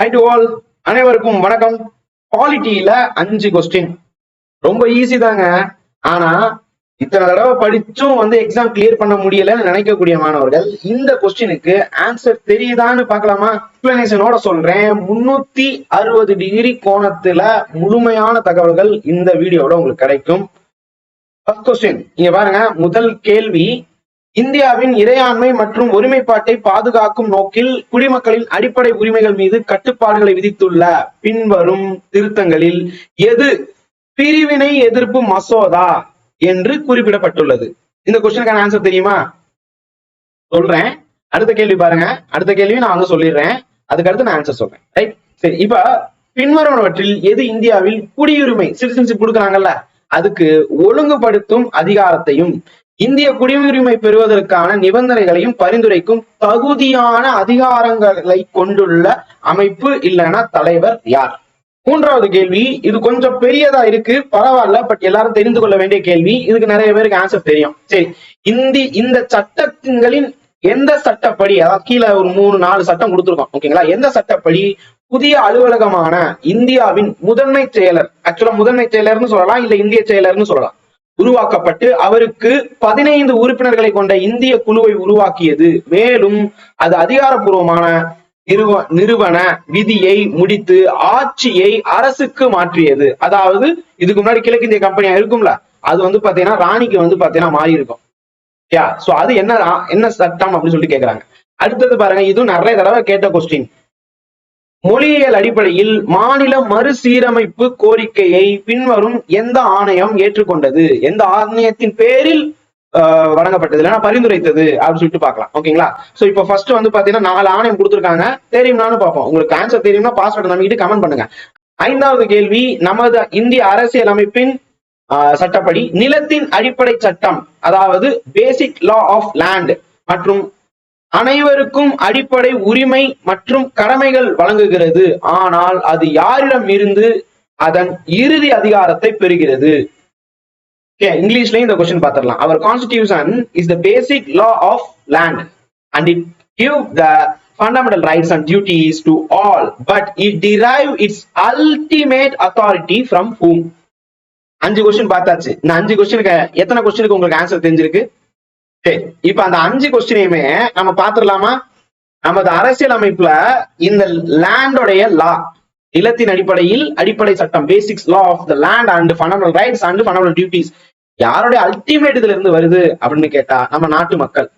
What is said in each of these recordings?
High to all அனைவருக்கும் வணக்கம். குவாலிட்டியில அஞ்சு கொஸ்டின் ரொம்ப ஈஸி தாங்க. ஆனா இத்தனை தடவை படிச்சும் வந்து எக்ஸாம் கிளியர் பண்ண முடியலன்னு நினைக்கக்கூடிய மாணவர்கள் இந்த கொஸ்டினுக்கு ஆன்சர் தெரியுதான்னு பார்க்கலாமா? எக்ஸ்பிளனேஷனோட சொல்றேன். முன்னூத்தி அறுபது டிகிரி கோணத்துல முழுமையான தகவல்கள் இந்த வீடியோட உங்களுக்கு கிடைக்கும். ஃபர்ஸ்ட் கொஸ்டின் இங்க பாருங்க. முதல் கேள்வி இந்தியாவின் இறையாண்மை மற்றும் ஒருமைப்பாட்டை பாதுகாக்கும் நோக்கில் குடிமக்களின் அடிப்படை உரிமைகள் மீது கட்டுப்பாடுகளை விதித்துள்ள பின்வரும் திருத்தங்களில் எது பிரிவினை எதிர்ப்பு மசோதா என்று குறிப்பிடப்பட்டுள்ளது. இந்த கொஸ்டினுக்கான ஆன்சர் தெரியுமா? சொல்றேன். அடுத்த கேள்வி பாருங்க. அடுத்த கேள்வி நான் வந்து சொல்லிடுறேன். அதுக்கு அடுத்து நான் ஆன்சர் சொல்றேன். ரைட் சரி இப்ப பின்வருவனவற்றில் எது இந்தியாவில் குடியுரிமை சிட்டிசன்ஷிப் கொடுக்குறாங்கல்ல அதுக்கு ஒழுங்குபடுத்தும் அதிகாரத்தையும் இந்திய குடியுரிமை பெறுவதற்கான நிபந்தனைகளையும் பரிந்துரைக்கும் தகுதியான அதிகாரங்களை கொண்டுள்ள அமைப்பு இல்லைன்னா தலைவர் யார்? மூன்றாவது கேள்வி இது கொஞ்சம் பெரியதா இருக்கு? பரவாயில்ல பட் எல்லாரும் தெரிந்து கொள்ள வேண்டிய கேள்வி. இதுக்கு நிறைய பேருக்கு ஆன்சர் தெரியும். சரி இந்தி இந்த சட்டங்களின் எந்த சட்டப்படி அதாவது கீழே ஒரு மூணு நாலு சட்டம் கொடுத்துருக்கோம் ஓகேங்களா? எந்த சட்டப்படி புதிய அலுவலகமான இந்தியாவின் முதன்மை செயலர் ஆக்சுவலா முதன்மை செயலர்னு சொல்லலாம் இல்ல இந்திய செயலர்னு சொல்லலாம்? உருவாக்கப்பட்டு அவருக்கு பதினைந்து உறுப்பினர்களை கொண்ட இந்திய குழுவை உருவாக்கியது. மேலும் அது அதிகாரப்பூர்வமான நிறுவ நிறுவன விதியை முடித்து ஆட்சியை அரசுக்கு மாற்றியது. அதாவது இதுக்கு முன்னாடி கிழக்கிந்திய கம்பெனியா இருக்கும்ல? அது வந்து பாத்தீங்கன்னா ராணிக்கு வந்து பாத்தீங்கன்னா மாறி இருக்கும் யா சோ அது என்ன என்ன சட்டம் அப்படின்னு சொல்லிட்டு கேக்குறாங்க. அடுத்தது பாருங்க இதுவும் நிறைய தடவை கேட்ட கொஸ்டின் மொழியியல் அடிப்படையில் மாநில மறுசீரமைப்பு கோரிக்கையை பின்வரும் எந்த ஆணையம் ஏற்றுக்கொண்டது? எந்த ஆணையத்தின் பேரில் வழங்கப்பட்டது? இல்லைன்னா பரிந்துரைத்தது அப்படின்னு சொல்லிட்டு பார்க்கலாம். ஓகேங்களா? சோ இப்போ ஃபர்ஸ்ட் வந்து பாத்தீங்கன்னா நாலு ஆணையம் கொடுத்துருக்காங்க. தெரியும்னாலும் பார்ப்போம். உங்களுக்கு ஆன்சர் தெரியும்னா பாஸ்வேர்டு நம்பிட்டு கமெண்ட் பண்ணுங்க. ஐந்தாவது கேள்வி நமது இந்திய அரசியல் அமைப்பின் சட்டப்படி நிலத்தின் அடிப்படை சட்டம் அதாவது பேசிக் லா ஆஃப் லேண்ட் மற்றும் அனைவருக்கும் அடிப்படை உரிமை மற்றும் கடமைகள் வழங்குகிறது. ஆனால் அது யாரிடம் இருந்து அதன் இறுதி அதிகாரத்தை பெறுகிறது? ஓகே இங்கிலீஷ்லயும் இந்த கொஸ்டின் பார்த்துடலாம். அவர் constitution is the basic law of land and it give the fundamental rights and duties to all but it drive its ultimate authority from whom அஞ்சு கொஸ்டின் பார்த்தாச்சு. இந்த அஞ்சு கொஸ்டினுக்கு எத்தனை கொஸ்டினுக்கு உங்களுக்கு ஆன்சர் தெரிஞ்சிருக்கு? சரி இப்ப அந்த அஞ்சு கொஸ்டினையுமே நம்ம பாத்துடலாமா நமது அரசியல் அமைப்புல இந்த லேண்டோடைய லா நிலத்தின் அடிப்படையில் அடிப்படை சட்டம் basics law of the land and fundamental rights and fundamental duties யாருடைய அல்டிமேட் இதுல இருந்து வருது அப்படின்னு கேட்டா நம்ம நாட்டு மக்கள்.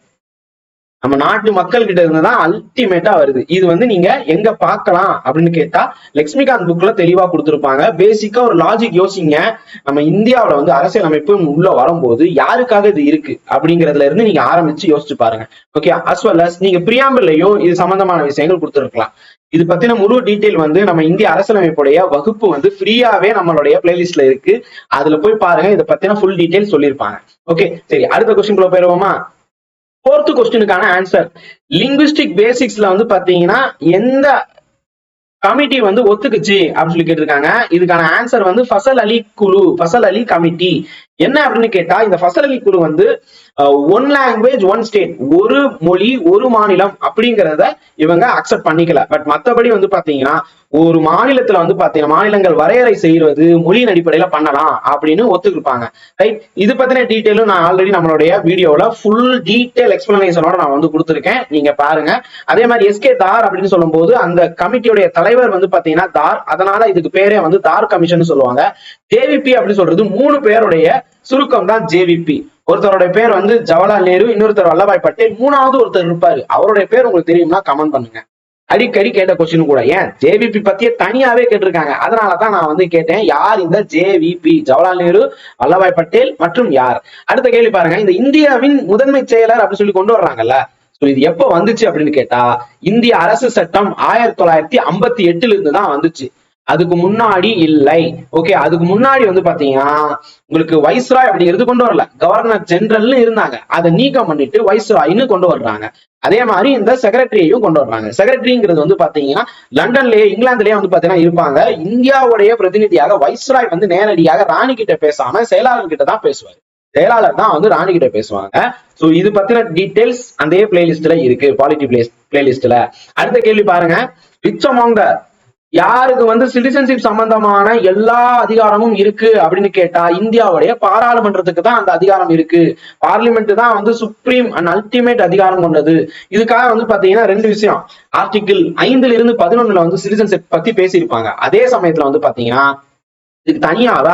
நம்ம நாட்டு மக்கள் கிட்ட இருந்து தான் அல்டிமேட்டா வருது. இது வந்து நீங்க எங்க பார்க்கலாம் அப்படின்னு கேட்டா லக்ஷ்மிகாந்த் புக்ல தெளிவா கொடுத்துருப்பாங்க. பேசிக்கா ஒரு லாஜிக் யோசிங்க. நம்ம இந்தியாவுல வந்து அரசியல் அமைப்பு உள்ள வரும்போது யாருக்காக இது இருக்கு? அப்படிங்கறதுல இருந்து நீங்க ஆரம்பிச்சு யோசிச்சு பாருங்க. ஓகே அஸ் வெல் அஸ் நீங்க பிரியாம்பிள்ளையும் இது சம்பந்தமான விஷயங்கள் கொடுத்துருக்கலாம். இது பத்தின முழு டீட்டெயில் வந்து நம்ம இந்திய அரசியலமைப்புடைய வகுப்பு வந்து ஃப்ரீயாவே நம்மளுடைய பிளேலிஸ்ட்ல இருக்கு. அதுல போய் பாருங்க. இதை பத்தின ஃபுல் டீட்டெயில் சொல்லியிருப்பாங்க. ஓகே சரி அடுத்த கொஸ்டின் குள்ள போயிருவோமா ஃபோர்த்து கொஸ்டினுக்கான ஆன்சர் லிங்குவிஸ்டிக் பேசிக்ஸ்ல வந்து பாத்தீங்கன்னா எந்த கமிட்டி வந்து ஒத்துக்குச்சு அப்படின்னு சொல்லி கேட்டிருக்காங்க. இதுக்கான ஆன்சர் வந்து ஃபசல் அலி குழு ஃபசல் அலி கமிட்டி என்ன அப்படின்னு கேட்டா இந்த ஃபசல் குழு வந்து ஒன் லாங்குவேஜ் ஒன் ஸ்டேட் ஒரு மொழி ஒரு மாநிலம் அப்படிங்கிறத இவங்க அக்செப்ட் பண்ணிக்கல. பட் மத்தபடி வந்து பாத்தீங்கன்னா ஒரு மாநிலத்துல வந்து பாத்தீங்கன்னா மாநிலங்கள் வரையறை செய்வது மொழியின் அடிப்படையில பண்ணலாம் அப்படின்னு ஒத்துக்கிருப்பாங்க. ரைட் இது பத்தின டீட்டெயிலும் நான் ஆல்ரெடி நம்மளுடைய வீடியோல ஃபுல் டீட்டெயில் எக்ஸ்பிளனேஷனோட நான் வந்து கொடுத்துருக்கேன். நீங்க பாருங்க. அதே மாதிரி எஸ்கே தார் அப்படின்னு சொல்லும் போது அந்த கமிட்டியுடைய தலைவர் வந்து பாத்தீங்கன்னா தார். அதனால இதுக்கு பேரே வந்து தார் கமிஷன் சொல்லுவாங்க. ஜேவிபி அப்படின்னு சொல்றது மூணு பேருடைய சுருக்கம் தான் ஜேவிபி ஒருத்தருடைய பேர் வந்து ஜவஹர்லால் நேரு இன்னொருத்தர் வல்லபாய் பட்டேல் மூணாவது ஒருத்தர் இருப்பாரு. அவருடைய பேர் உங்களுக்கு தெரியும்னா கமெண்ட் பண்ணுங்க. அடிக்கடி கேட்ட கொஸ்டின் கூட. ஏன்? ஜேவிபி பத்தியே தனியாவே கேட்டிருக்காங்க. அதனாலதான் நான் வந்து கேட்டேன் யார் இந்த ஜேவிபி ஜவஹர்லால் நேரு வல்லபாய் பட்டேல் மற்றும் யார்? அடுத்த கேள்வி பாருங்க. இந்த இந்தியாவின் முதன்மை செயலர் அப்படின்னு சொல்லி கொண்டு வர்றாங்கல்ல. சோ இது எப்போ வந்துச்சு அப்படின்னு கேட்டா இந்திய அரசு சட்டம் ஆயிரத்தி தொள்ளாயிரத்தி ஐம்பத்தி எட்டுல இருந்து தான் வந்துச்சு. அதுக்கு முன்னாடி இல்லை. ஓகே அதுக்கு முன்னாடி வந்து பாத்தீங்கன்னா உங்களுக்கு வைஸ்ராய் அப்படிங்கிறது கொண்டு வரல. கவர்னர் ஜெனரல்னு இருந்தாங்க. அதை நீக்கம் பண்ணிட்டு வைஸ்ராய்னு கொண்டு வர்றாங்க. அதே மாதிரி இந்த செக்ரட்டரியையும் கொண்டு வர்றாங்க. செக்ரட்டரிங்கிறது வந்து பாத்தீங்கன்னா லண்டன்லயே இங்கிலாந்துலயே வந்து பாத்தீங்கன்னா இருப்பாங்க. இந்தியாவுடைய பிரதிநிதியாக வைஸ்ராய் வந்து நேரடியாக ராணி கிட்ட பேசாம செயலாளர் கிட்ட தான் பேசுவார். செயலாளர் தான் வந்து ராணி கிட்ட பேசுவாங்க. சோ இது பத்தின டீடைல்ஸ் அந்த பிளேலிஸ்ட்ல இருக்கு. பாலிட்டி பிளேஸ் பிளேலிஸ்ட்ல அடுத்த கேள்வி பாருங்க. விச் அமாங் த யாருக்கு வந்து சிட்டிசன்ஷிப் சம்பந்தமான எல்லா அதிகாரமும் இருக்கு அப்படின்னு கேட்டா இந்தியாவுடைய பாராளுமன்றத்துக்கு தான் அந்த அதிகாரம் இருக்கு. பார்லிமெண்ட் தான் வந்து சுப்ரீம் அண்ட் அல்டிமேட் அதிகாரம் கொண்டது. இதுக்காக வந்து பாத்தீங்கன்னா ரெண்டு விஷயம். ஆர்டிகிள் ஐந்துல இருந்து பதினொன்னுல வந்து சிட்டிசன்ஷிப் பத்தி பேசியிருப்பாங்க. அதே சமயத்துல வந்து பாத்தீங்கன்னா இதுக்கு தனியாக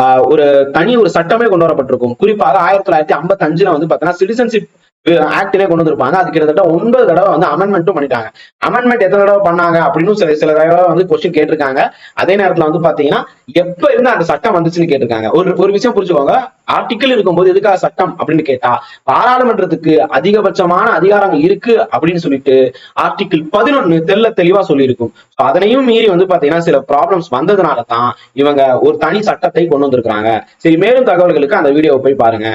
ஆஹ், ஒரு தனி ஒரு சட்டமே கொண்டு வரப்பட்டிருக்கும். குறிப்பாக ஆயிரத்தி தொள்ளாயிரத்தி ஐம்பத்தி அஞ்சுல வந்து பாத்தீங்கன்னா சிட்டிசன்ஷிப் ஆக்டிலே கொண்டு வந்திருப்பாங்க. அது கிட்டத்தட்ட ஒன்பது தடவை வந்து அமெண்ட்மெண்ட்டும் பண்ணிட்டாங்க. அமெண்ட்மெண்ட் எத்தனை தடவை பண்ணாங்க அப்படின்னு சில சில தடவை வந்து கொஸ்டின் கேட்டிருக்காங்க. அதே நேரத்துல வந்து பாத்தீங்கன்னா எப்ப இருந்து அந்த சட்டம் வந்துச்சுன்னு கேட்டிருக்காங்க. ஒரு ஒரு விஷயம் புரிஞ்சுக்கோங்க. ஆர்டிக்கல் இருக்கும்போது எதுக்காக சட்டம் அப்படின்னு கேட்டா பாராளுமன்றத்துக்கு அதிகபட்சமான அதிகாரம் இருக்கு அப்படின்னு சொல்லிட்டு ஆர்டிகிள் பதினொன்னு தெள்ள தெளிவா சொல்லியிருக்கும். அதனையும் மீறி வந்து பாத்தீங்கன்னா சில ப்ராப்ளம்ஸ் வந்ததுனால தான் இவங்க ஒரு தனி சட்டத்தை கொண்டு வந்திருக்காங்க சரி மேலும் தகவல்களுக்கு அந்த வீடியோவை போய் பாருங்க.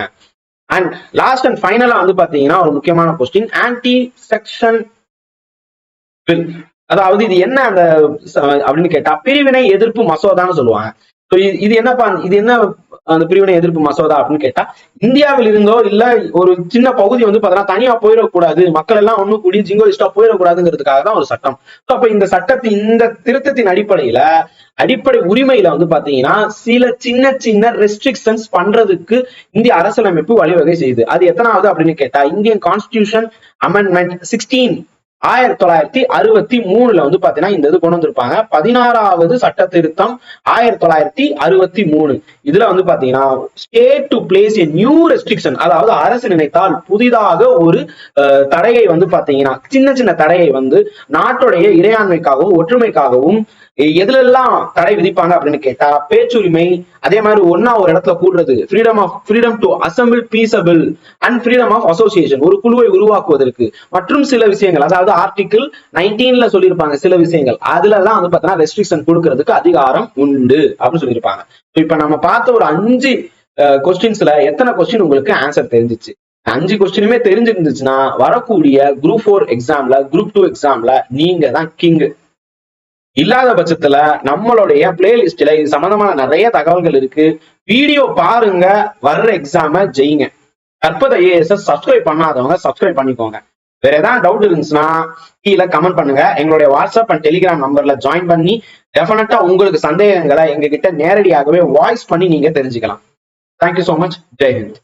அண்ட் லாஸ்ட் அண்ட் ஃபைனலா வந்து பாத்தீங்கன்னா ஒரு முக்கியமான கொஸ்டின் ஆன்டி செக்ஷன் பில் அதாவது இது என்ன அந்த அப்படின்னு கேட்டா பிரிவினை எதிர்ப்பு மசோதான்னு சொல்லுவாங்க. இது என்னப்பா இது என்ன அந்த பிரிவினை எதிர்ப்பு மசோதா அப்படின்னு கேட்டா இந்தியாவில் இருந்தோ இல்ல ஒரு சின்ன பகுதி வந்து பாத்தீங்கன்னா தனியா போயிடக்கூடாது. மக்கள் எல்லாம் ஒண்ணு கூடி ஜிங்கோலிஸ்டா போயிடக்கூடாதுங்கிறதுக்காக தான் ஒரு சட்டம். அப்ப இந்த சட்டத்தின் இந்த திருத்தத்தின் அடிப்படையில அடிப்படை உரிமையில வந்து பாத்தீங்கன்னா சில சின்ன சின்ன ரெஸ்ட்ரிக்ஷன்ஸ் பண்றதுக்கு இந்திய அரசியலமைப்பு வழிவகை செய்யுது. அது எத்தனாவது அப்படின்னு கேட்டா இந்தியன் கான்ஸ்டிடியூஷன் அமெண்ட்மெண்ட் சிக்ஸ்டீன் ஆயிரத்தி தொள்ளாயிரத்தி அறுபத்தி மூணுல வந்து பாத்தீங்கன்னா இந்த இது கொண்டு வந்திருப்பாங்க. பதினாறாவது சட்ட திருத்தம் ஆயிரத்தி தொள்ளாயிரத்தி அறுபத்தி மூணு. இதுல வந்து பாத்தீங்கன்னா state to place a new restriction அதாவது அரசு நினைத்தால் புதிதாக ஒரு அஹ், தடையை வந்து பாத்தீங்கன்னா சின்ன சின்ன தடையை வந்து நாட்டுடைய இறையாண்மைக்காகவும் ஒற்றுமைக்காகவும் எதுல எல்லாம் தடை விதிப்பாங்க அப்படின்னு கேட்டா பேச்சுரிமை அதே மாதிரி ஒன்னா ஒரு இடத்துல கூடுறது freedom of freedom to assemble peaceable and freedom of association ஒரு குழுவை உருவாக்குவதற்கு. மற்றும் சில விஷயங்கள் அதாவது ஆர்டிகிள் நைன்டீன்ல சொல்லியிருப்பாங்க சில விஷயங்கள். அதுல எல்லாம் வந்து பாத்தீங்கன்னா ரெஸ்ட்ரிக்ஷன் கொடுக்கறதுக்கு அதிகாரம் உண்டு அப்படின்னு சொல்லியிருப்பாங்க. இப்ப நம்ம பார்த்த ஒரு அஞ்சு கொஸ்டின்ஸ்ல எத்தனை கொஸ்டின் உங்களுக்கு ஆன்சர் தெரிஞ்சிச்சு? அஞ்சு கொஸ்டினுமே தெரிஞ்சிருந்துச்சுன்னா வரக்கூடிய குரூப் ஃபோர் எக்ஸாம்ல குரூப் டூ எக்ஸாம்ல நீங்க தான் கிங் இல்லாத பட்சத்துல நம்மளுடைய பிளேலிஸ்ட்ல இது சம்பந்தமான நிறைய தகவல்கள் இருக்கு. வீடியோ பாருங்க வர்ற எக்ஸாம ஜெயிங்க. கற்பத ஏஎஸ் சப்ஸ்கிரைப் பண்ணாதவங்க சப்ஸ்கிரைப் பண்ணிக்கோங்க. வேற ஏதாவது டவுட் இருந்துச்சுன்னா கீழே கமெண்ட் பண்ணுங்க. எங்களுடைய வாட்ஸ்அப் அண்ட் டெலிகிராம் நம்பர்ல ஜாயின் பண்ணி டெஃபினட்டா உங்களுக்கு சந்தேகங்களை எங்ககிட்ட நேரடியாகவே வாய்ஸ் பண்ணி நீங்க தெரிஞ்சுக்கலாம். Thank you so much Jai Hind